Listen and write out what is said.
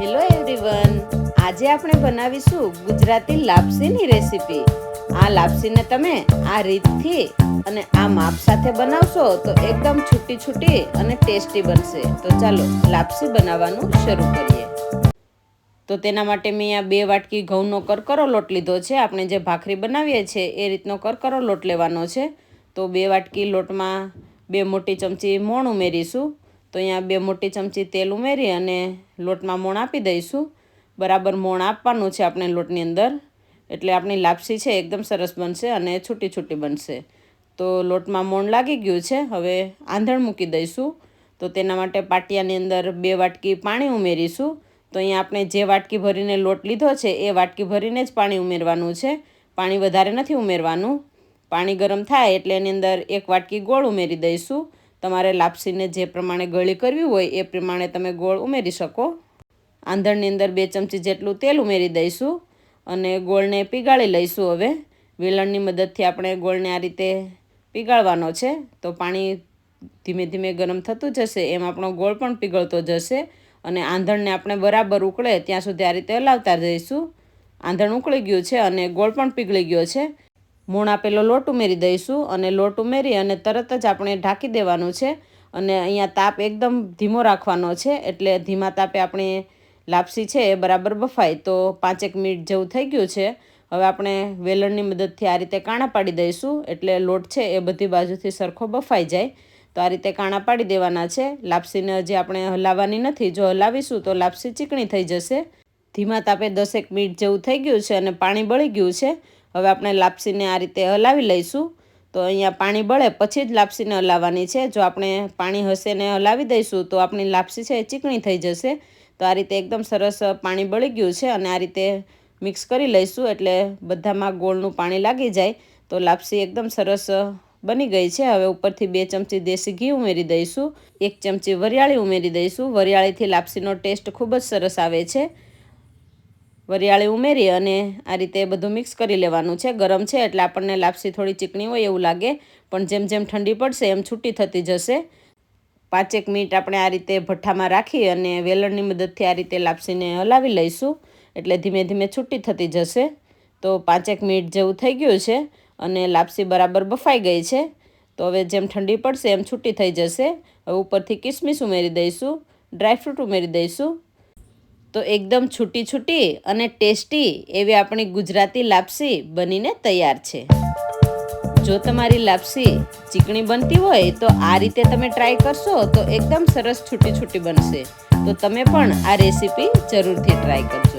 Hello everyone. આજે આપણે બનાવીશું ગુજરાતી લાપસીની રેસીપી. આ લાપસીને તમે આ રીતથી અને આ માપ સાથે બનાવશો તો એકદમ છૂટી છૂટી અને ટેસ્ટી બનશે. તો ચાલો લાપસી બનાવવાનું શરૂ કરીએ. તો તેના માટે મેં અહીંયા બે વાટકી ઘઉંનો કરકરો લોટ લીધો છે. આપણે જે ભાખરી બનાવીએ છીએ એ રીતનો કરકરો લોટ લેવાનો છે. તો બે વાટકી લોટમાં બે મોટી ચમચી મોણ ઉમેરીશું. તો અહીંયા બે મોટી ચમચી તેલ ઉમેરી અને લોટમાં મોણ આપી દઈશું. બરાબર મોણ આપવાનું છે આપણે લોટની અંદર. એટલે આપણી લાપસી છે એકદમ સરસ બનશે અને છૂટી છૂટી બનશે. તો લોટમાં મોણ લાગી ગયું છે. હવે આંધણ મૂકી દઈશું. તો તેના માટે પાટિયાની અંદર બે વાટકી પાણી ઉમેરીશું. તો અહીંયા આપણે જે વાટકી ભરીને લોટ લીધો છે એ વાટકી ભરીને જ પાણી ઉમેરવાનું છે. પાણી વધારે નથી ઉમેરવાનું. પાણી ગરમ થાય એટલે એની અંદર એક વાટકી ગોળ ઉમેરી દઈશું. તમારે લાપસીને જે પ્રમાણે ગળી કરવી હોય એ પ્રમાણે તમે ગોળ ઉમેરી શકો. આંધણની અંદર બે ચમચી જેટલું તેલ ઉમેરી દઈશું અને ગોળને પીગાળી લઈશું હવે. વેલણની મદદથી આપણે ગોળને આ રીતે પીગાળવાનો છે. તો પાણી ધીમે ધીમે ગરમ થતું જશે, એમ આપણો ગોળ પણ પીગળતો જશે અને આંધણને આપણે બરાબર ઉકળે ત્યાં સુધી આ રીતે હલાવતા જઈશું આંધણ ઉકળી ગયું છે અને ગોળ પણ પીગળી ગયો છે. મૂણ આપેલો લોટ ઉમેરી દઈશું અને લોટ ઉમેરી અને તરત જ આપણે ઢાંકી દેવાનું છે. અને અહીંયા તાપ એકદમ ધીમો રાખવાનો છે એટલે ધીમા તાપે આપણે લાપસી છે એ બરાબર બફાય. તો પાંચેક મિનિટ જેવું થઈ ગયું છે. હવે આપણે વેલણની મદદથી આ રીતે કાણા પાડી દઈશું એટલે લોટ છે એ બધી બાજુથી સરખો બફાઈ જાય. તો આ રીતે કાણા પાડી દેવાના છે. લાપસીને હજી આપણે હલાવવાની નથી. જો હલાવીશું તો લાપસી ચીકણી થઈ જશે. ધીમા તાપે દસેક મિનિટ જેવું થઈ ગયું છે અને પાણી બળી ગયું છે. હવે આપણે લાપસીને આ રીતે હલાવી લઈશું. તો અહીંયા પાણી બળે, પછી જ લાપસીને હલાવવાની છે. જો આપણે પાણી હશે ને હલાવી દઈશું, તો આપણી લાપસી છે એ ચીકણી થઈ જશે. તો આ રીતે એકદમ સરસ પાણી બળી ગયું છે અને આ રીતે મિક્સ કરી લઈશું એટલે બધામાં ગોળનું પાણી લાગી જાય. તો લાપસી એકદમ સરસ બની ગઈ છે. હવે ઉપરથી બે ચમચી દેશી ઘી ઉમેરી દઈશું. એક ચમચી વરિયાળી ઉમેરી દઈશું. વરિયાળીથી લાપસીનો ટેસ્ટ ખૂબ જ સરસ આવે છે. વરિયાળી ઉમેરી અને આ રીતે બધું મિક્સ કરી લેવાનું છે. ગરમ છે એટલે આપણને લાપસી થોડી ચીકણી હોય એવું લાગે, પણ જેમ જેમ ઠંડી પડશે એમ છૂટી થતી જશે. પાંચેક મિનિટ આપણે આ રીતે ભઠ્ઠામાં રાખી અને વેલણની મદદથી આ રીતે લાપસીને હલાવી લઈશું, એટલે ધીમે ધીમે છૂટી થતી જશે. તો પાંચેક મિનિટ જેવું થઈ ગયું છે અને લાપસી બરાબર બફાઈ ગઈ છે. તો હવે જેમ ઠંડી પડશે એમ છૂટી થઈ જશે. હવે ઉપરથી કિસમિસ ઉમેરી દઈશું, ડ્રાયફ્રૂટ ઉમેરી દઈશું તો એકદમ છૂટી છૂટી અને ટેસ્ટી એવી આપણી ગુજરાતી લાપસી બનીને તૈયાર છે. જો તમારી લાપસી ચીકણી બનતી હોય તો આ રીતે તમે ટ્રાય કરશો તો એકદમ સરસ છૂટી છૂટી બનશે. તો તમે પણ આ રેસીપી જરૂરથી ટ્રાય કરજો.